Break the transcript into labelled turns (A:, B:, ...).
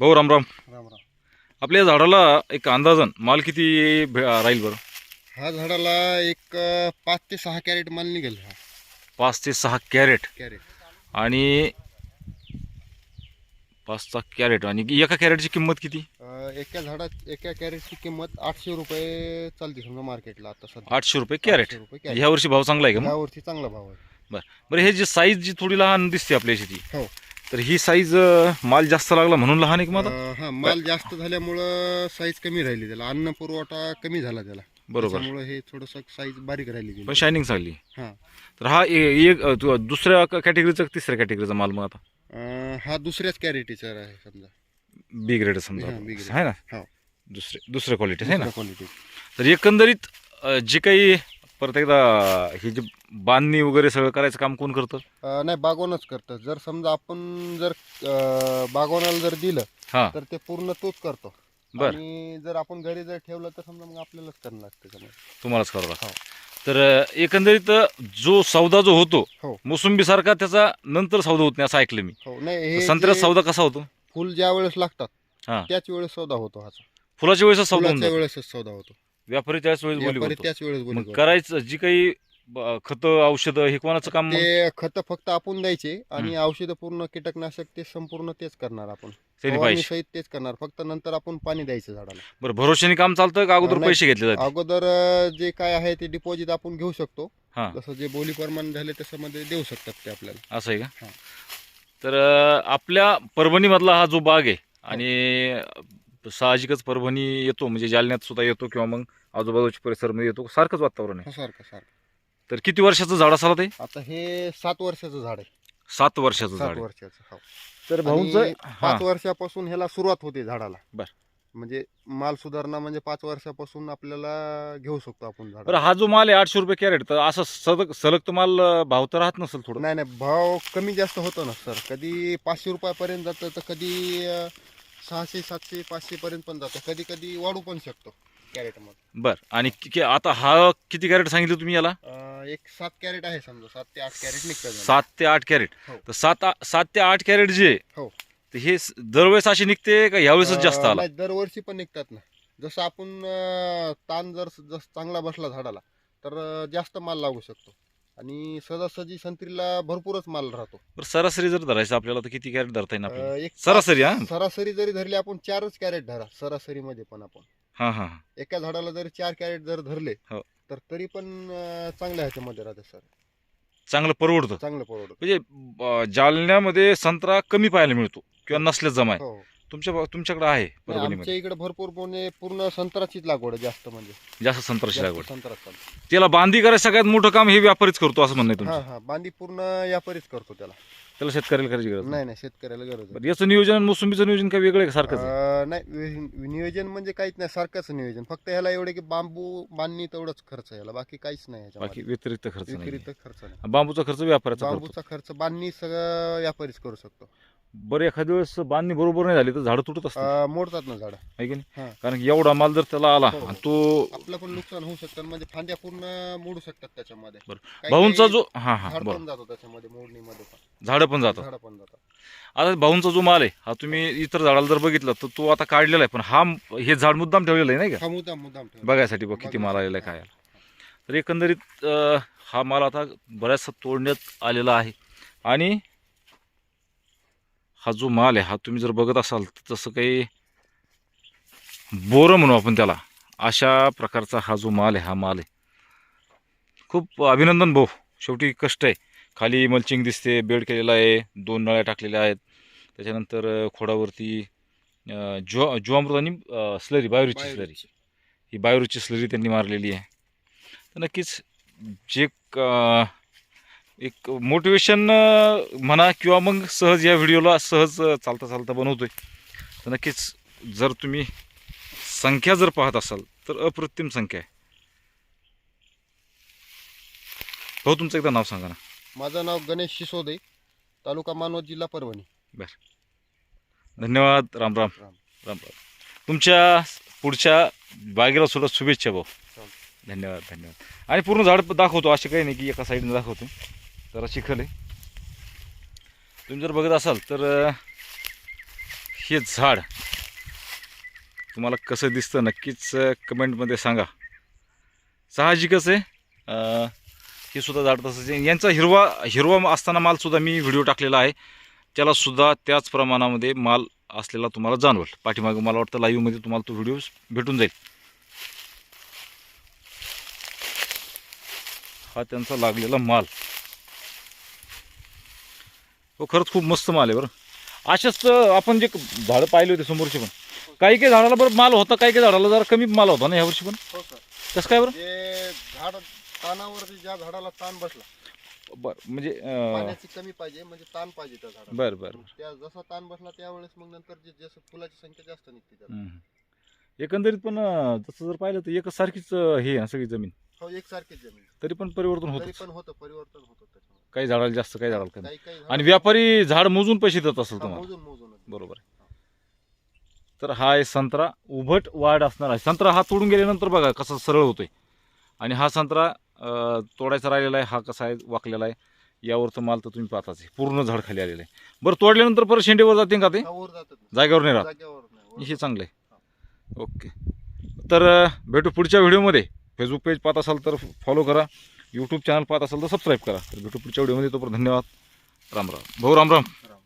A: भाऊ रामराम
B: राम. राम
A: आपल्या झाडाला एक अंदाजन माल किती भे- राहील बरं?
B: हा झाडाला एक अं, पाच ते सहा कॅरेट माल निघेल हा.
A: पाच ते सहा कॅरेट.
B: कॅरेट.
A: आणि पाच सहा कॅरेट. आणि एका कॅरेटची किंमत किती?
B: अं, एका झाडात एका कॅरेटची किंमत आठशे रुपये चालते समजा मार्केटला आता सध्या.
A: आठशे रुपये कॅरेट.
B: आठशे रुपये कॅरेट.
A: ह्या वर्षी भाव चांगला आहे का मग?
B: वर्षी चांगला भाव आहे.
A: बरं. बरं हे जी साईज जी थोडी लहान दिसते आपल्या शेती
B: हो.
A: तर ही साईज माल जास्त लागला म्हणून लहान आहे का माझा
B: हा माल जास्त झाल्यामुळं साईज कमी राहिली त्याला. अन्न पुरवठा कमी झाला त्याला.
A: बरोबर.
B: त्यामुळे हे थोडस साईज बारीक राहिली
A: पण. शायनिंग चांगली
B: हा.
A: तर हा ए- एक अ, तु- दुसऱ्या कॅटेगरीचा तिसऱ्या कॅटेगरीचा माल मग आता?
B: अं, हा दुसऱ्याच कॅरेटीचा आहे समजा.
A: बी ग्रेड समजा.
B: हा, B grade.
A: आहे ना?
B: हो.
A: दुसरे दुसऱ्या क्वालिटी आहे ना?
B: क्वालिटी
A: तर एकंदरीत अ, जे काही परत एकदा ही जी बांधणी वगैरे सगळं करायचं काम कोण करतं
B: अं, नाही बागवणच करतं जर समजा आपण जर अं, बागवणाला जर दिलं
A: हां
B: तर ते पूर्ण तोच करतो
A: बर.
B: आणि जर आपण घरी जर ठेवलं तर समजा मग आपल्यालाच करणं लागतं
A: तुम्हालाच करावं लागतं
B: हो.
A: तर अ, एकंदरीत जो सौदा जो होतो
B: हो.
A: मोसंबी सारखा त्याचा नंतर सौदा होत नाही असं ऐकलं मी
B: हो नाही
A: तर
B: हे जे
A: सौदा कसा होतो
B: फुल ज्या वेळेस लागतात
A: हा.
B: त्याच वेळेस सौदा होतो हा
A: फुलाच्या वेळेस सौदा होऊन
B: फुलाच्या
A: जातो.
B: वेळेसच सौदा होतो
A: व्यापारी त्याच वेळेस बोली
B: व्यापारी त्याच वेळेस बोली
A: मग
B: बोलतो.
A: करायचं जी काही खत औषधं हे कोणाचं काम मग?
B: ते खत फक्त आपण द्यायचे आणि औषध पूर्ण कीटकनाशक ते संपूर्ण तेच करणार आपण.
A: त्यांनी
B: फवारणी
A: पाहिजे
B: सहित तेच करणार. फक्त नंतर आपण पाणी द्यायचं झाडाला.
A: बरं भरोशाने काम चालतं का? अगोदर
B: नाही.
A: पैसे घेतले जाते
B: अगोदर अं, जे काय आहे ते डिपॉझिट आपण घेऊ शकतो.
A: हां.
B: जसं जे बोली प्रमाण झाले तसं मध्ये देऊ शकतात ते आपल्याला.
A: असं आहे का?
B: हां.
A: तर अं, आपल्या परभणीमधला हा जो बाग आहे आणि अं, साहजिकच परभणी येतो म्हणजे जालन्यात सुद्धा येतो किंवा मग आजूबाजूच्या परिसरमध्ये येतो. सारखंच वातावरण आहे.
B: हा, सारखं सारखं.
A: तर किती वर्षाचं झाड असाला ते
B: आता हे सात वर्षाचं झाड आहे.
A: सात वर्षाचं झाड आहे.
B: वर्षाचं हो.
A: तर
B: आणि
A: भाऊंचं हां.
B: पाच वर्षापासून ह्याला सुरुवात होते झाडाला.
A: बर.
B: म्हणजे माल सुधारणा म्हणजे पाच वर्षापासून आपल्याला घेऊ शकतो आपण झाड.
A: बरं हा जो माल आहे आठशे रुपये कॅरेट तर असं सलग सलग तर माल अं, भाव तर राहत नसेल थोडं?
B: नाही नाही भाव कमी जास्त होतो ना सर. कधी पाचशे रुपयापर्यंत जातं तर कधी अं, सहाशे सातशे पाचशे पर्यंत पण जातं. कधी कधी वाढू पण शकतो कॅरेटमध्ये
A: बरं. आणि कि- कि- आता हा किती कॅरेट सांगितलं तुम्ही याला?
B: अं, एक सात कॅरेट आहे समजा. सात ते आठ कॅरेट निघतात याला.
A: सात ते आठ कॅरेट.
B: हो.
A: तर सात आ- सात ते आठ कॅरेट जे आहे,
B: हो.
A: तर हे स- दरवेळेस अशी निघते का यावेळेसच जास्त
B: अं,
A: आला?
B: नाही, दरवर्षी पण निघतात ना. जसं आपण अं, ताण जर जस चांगला बसला झाडाला तर अं, जास्त माल लागू शकतो. आणि सहजासहजी संत्रीला भरपूरच माल राहतो.
A: बरं सरासरी जर धरायचं आपल्याला तर किती कॅरेट धरता येईल आपल्याला?
B: अं, एक
A: सरासरी हा?
B: सरासरी जरी धरली आपण चारच कॅरेट धरा सरासरी मध्ये पण आपण.
A: हा हा हा.
B: एका झाडाला जरी चार कॅरेट जर धरले
A: हो.
B: तर तरी पण अं, चांगल्या ह्याच्यामध्ये राहते सर.
A: चांगलं परवडतं.
B: चांगलं परवडत.
A: म्हणजे अं, जालन्यामध्ये संत्रा कमी पाहायला मिळतो किंवा नसल्याच जमा आहे.
B: हो.
A: तुमच्या तुमच्याकडे आहे परभणीमध्ये
B: आमच्या इकडे भरपूर म्हणजे पूर्ण संत्राचीच लागवड आहे जास्त म्हणजे
A: जास्त संत्राची
B: जास्त
A: लागवड
B: संत्रा चालतो.
A: त्याला बांधी करायचं सगळ्यात मोठं काम हे व्यापारीच करतो असं म्हणणं आहे
B: हा
A: तुमचं
B: हा बांधी पूर्ण व्यापारीच करतो त्याला
A: त्याला शेतकऱ्याला करायची गरज नाही.
B: नाही शेतकऱ्याला गरज आहे.
A: बरं याचं नियोजन मोसंबीचं नियोजन काय वेगळं आहे का सारखंच आहे?
B: अं, नाही वि- नियोजन म्हणजे काहीच नाही सारखंच नियोजन फक्त ह्याला एवढे की बांबू बांधणी तेवढंच खर्च याला बाकी काहीच नाही
A: बाकी. व्यतिरिक्त खर्च नाही
B: विक्रीत खर्च नाही
A: बांबूचा खर्च व्यापाराचा करतो
B: बांबूचा खर्च बांधणी सगळं व्यापारीच करू शकतो
A: बरं एखाद्या वेळेस बांधणी बरोबर नाही झाली तर झाडं तुटत असतात
B: अं, मोडतात ना झाड.
A: आहे की नाही?
B: हा.
A: कारण की एवढा माल जर त्याला आला
B: हो.
A: आणि तो
B: आपलं पण नुकसान होऊ शकतं म्हणजे फांद्या पूर्ण मोडू शकतात त्याच्यामध्ये.
A: बरं.
B: काही-
A: भाऊंचा
B: काही
A: जो हा हा
B: झाड
A: बरं.
B: पण जातो त्याच्यामध्ये मोडणीमध्ये पण.
A: झाडं पण जातात.
B: झाड पण जातात.
A: आता भाऊंचा जो माल आहे हा तुम्ही इतर झाडाला जर बघितलं तर तो आता काढलेला आहे पण हा हे झाड मुद्दाम ठेवलेलं आहे नाही का?
B: हा मुद्दाम मुद्दाम.
A: बघायसाठी बघ किती माल आलेला आहे काय तर एकंदरीत अं, हा माल आता बऱ्याचसा तोडण्यात आलेला आहे. आणि हा जो माल आहे हा तुम्ही जर बघत असाल तर तसं काही बोरं म्हणू आपण त्याला. अशा प्रकारचा हा जो माल आहे हा माल आहे. खूप अभिनंदन भाऊ. शेवटी कष्ट आहे. खाली मल्चिंग दिसते बेड केलेला आहे दोन नळ्या टाकलेल्या आहेत. त्याच्यानंतर खोडावरती ज्वा ज्वामृत आणि स्लरी बायोरीची स्लरी. ही बायोरीची स्लरी त्यांनी मारलेली आहे. तर नक्कीच जे एक मोटिवेशन म्हणा किंवा मग सहज या व्हिडिओला सहज चालता चालता बनवतोय. तर नक्कीच जर तुम्ही संख्या जर पाहत असाल तर अप्रतिम संख्या आहे. हो तुमचं एकदा नाव सांगा ना.
B: माझं नाव गणेश शिसोदे तालुका मानवत जिल्हा परभणी.
A: धन्यवाद. राम राम.
B: राम.
A: राम. राम तुमच्या पुढच्या बागेला सुद्धा शुभेच्छा भाऊ. धन्यवाद धन्यवाद. आणि पूर्ण झाड दाखवतो असे काही नाही की एका साईडने दाखवतो. जरा चिखल आहे. तुम्ही जर बघत असाल तर हे झाड तुम्हाला कसं दिसतं नक्कीच कमेंटमध्ये सांगा. साहजिकच आहे. हे सुद्धा झाड तसंच आहे. यांचा हिरवा हिरवा असताना मालसुद्धा मी व्हिडिओ टाकलेला आहे. त्यालासुद्धा त्याच प्रमाणामध्ये माल असलेला तुम्हाला जाणवेल. पाठीमागं मला वाटतं लाईव्हमध्ये तुम्हाला तो व्हिडिओ भेटून जाईल. हा त्यांचा लागलेला माल. हो खरंच खूप मस्त माल आहे बरं. अशाच आपण जे झाडं पाहिले होते समोरचे पण काही काही झाडाला बरं माल होता काही काही झाडाला जरा कमी माल होता ना यावर्षी पण?
B: हो सर.
A: कसं काय बरं?
B: झाड तानावरती ज्या झाडाला ताण बसला
A: बरं म्हणजे अं,
B: पाण्याची कमी पाहिजे म्हणजे ताण पाहिजे त्या झाडाला.
A: बरं बरं
B: त्या जसा ताण बसला त्यावेळेस मग नंतर जे जसं फुलाची संख्या जास्त निघते त्याला.
A: हम्म. एकंदरीत पण अं, तसं जर पाहिलं तर एकच सारखीच अं, हे आहे ना सगळी जमीन.
B: हो एकसारखीच जमीन.
A: तरी पण परिवर्तन
B: तरी
A: होतं
B: पण होतं परिवर्तन होतं
A: काही झाडाला जास्त काही झाडाला कमी.
B: काही काही
A: आणि व्यापारी झाड मोजून पैसे देत असेल
B: हा,
A: तुम्हाला.
B: मोजून मोजून.
A: बरोबर आहे. तर हा आहे संत्रा. उभट वाढ असणार आहे. संत्रा हा तोडून गेल्यानंतर बघा कसा सरळ होतोय. आणि हा संत्रा अं, तोडायचा राहिलेला आहे. हा कसा आहे वाकलेला आहे. यावरचं माल तर तुम्ही पाहताच आहे. पूर्ण झाड खाली आलेलं आहे. बरं तोडल्यानंतर परत शेंडेवर जाते का ते?
B: हा, वर जातात. ना.
A: जागेवर नाही राहत.
B: जागेवर नाही वर.
A: हे चांगलं आहे. ओके. तर अं, भेटू पुढच्या व्हिडिओमध्ये. फेसबुक पेज पाहत असाल तर फॉलो करा. यूट्यूब चॅनल पाहत असाल तर सबस्क्राईब करा. तर भेटू पुढच्या व्हिडिओमध्ये तोपर्यंत धन्यवाद. राम राम. भाऊ राम राम
B: राम.